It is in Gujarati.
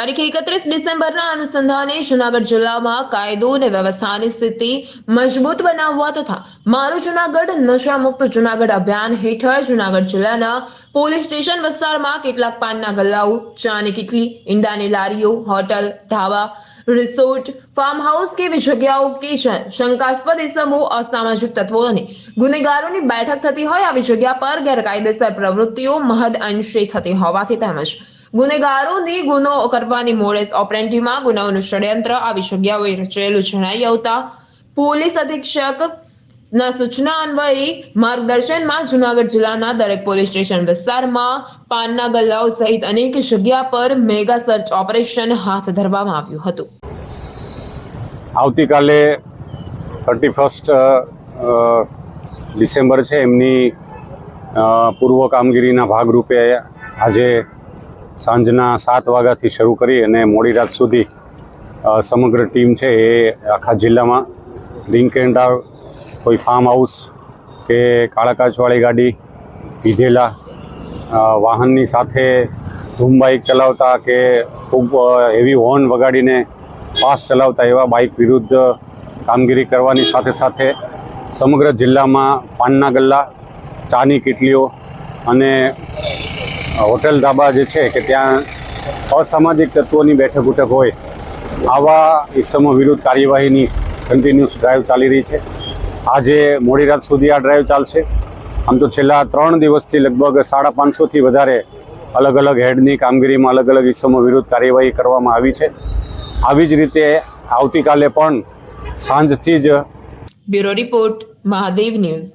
તારીખ એકત્રીસ ડિસેમ્બરના અનુસંધાને જૂનાગઢ જિલ્લામાં કાયદો અને વ્યવસ્થાની સ્થિતિ મજબૂત બનાવવા તથા મારું જૂનાગઢ, નશા મુક્ત જુનાગઢ અભિયાન હેઠળ જૂનાગઢ જિલ્લાના પોલીસ સ્ટેશન વિસ્તારમાં કેટલાક પાનના ગલ્લાઓ, ચાની કીટલી, ઈંડાની લારીઓ, હોટલ, ધાબા, રિસોર્ટ ફાર્મ હાઉસ કે જગ્યાઓ કે શંકાસ્પદ ઇસમો અસામાજિક તત્વો અને ગુનેગારોની બેઠક થતી હોય, આવી જગ્યા પર ગેરકાયદેસર પ્રવૃત્તિઓ મહદ અંશે થતી હોવાથી તેમજ ગુનેગારોની ગુનો કરવાની મોડેસ ઓપરેન્ટીમાં ગુનાઓનું ષડયંત્ર આવી જગ્યાઓએ રચેલું જણાઈ આવતા પોલીસ અધિક્ષક ના સૂચના અન્વયે માર્ગદર્શનમાં જુનાગઢ જિલ્લાના દરેક પોલીસ સ્ટેશન વિસ્તારમાં પાનના ગલ્લાઓ સહિત અનેક જગ્યા પર મેગા સર્ચ ઓપરેશન હાથ ધરવામાં આવ્યું હતું. આવતીકાલે થર્ટી ફર્સ્ટ ડિસેમ્બર છે. એમની પૂર્વ કામગીરીના ભાગરૂપે આજે સાંજના સાત વાગ્યાથી શરૂ કરી અને મોડી રાત સુધી સમગ્ર ટીમ છે એ આખા જિલ્લામાં. લિંક એન્ડ કોઈ ફાર્મ હાઉસ કે કાળા કાચવાળી ગાડી પીધેલા વાહનની સાથે ધૂમ બાઇક ચલાવતા કે ખૂબ હેવી હોર્ન વગાડીને ફાસ્ટ ચલાવતા એવા બાઇક વિરુદ્ધ કામગીરી કરવાની સાથે સાથે સમગ્ર જિલ્લામાં પાનના ગલ્લા, ચાની કીટલીઓ અને હોટેલ ધાબા જે છે કે ત્યાં અસામાજિક તત્વોની બેઠક ઉઠક હોય, આવા ઇસમો વિરુદ્ધ કાર્યવાહીની કન્ટિન્યુઅસ ડ્રાઈવ ચાલી રહી છે. આજે મોડી રાત સુધી આ ડ્રાઈવ ચાલશે. આમ તો છેલ્લા ત્રણ દિવસથી લગભગ સાડા પાંચસોથી વધારે અલગ અલગ હેડની કામગીરીમાં અલગ અલગ ઇસમો વિરુદ્ધ કાર્યવાહી કરવામાં આવી છે. આવી જ રીતે આવતીકાલે પણ સાંજથી જ બ્યુરો રિપોર્ટ, મહાદેવ ન્યૂઝ.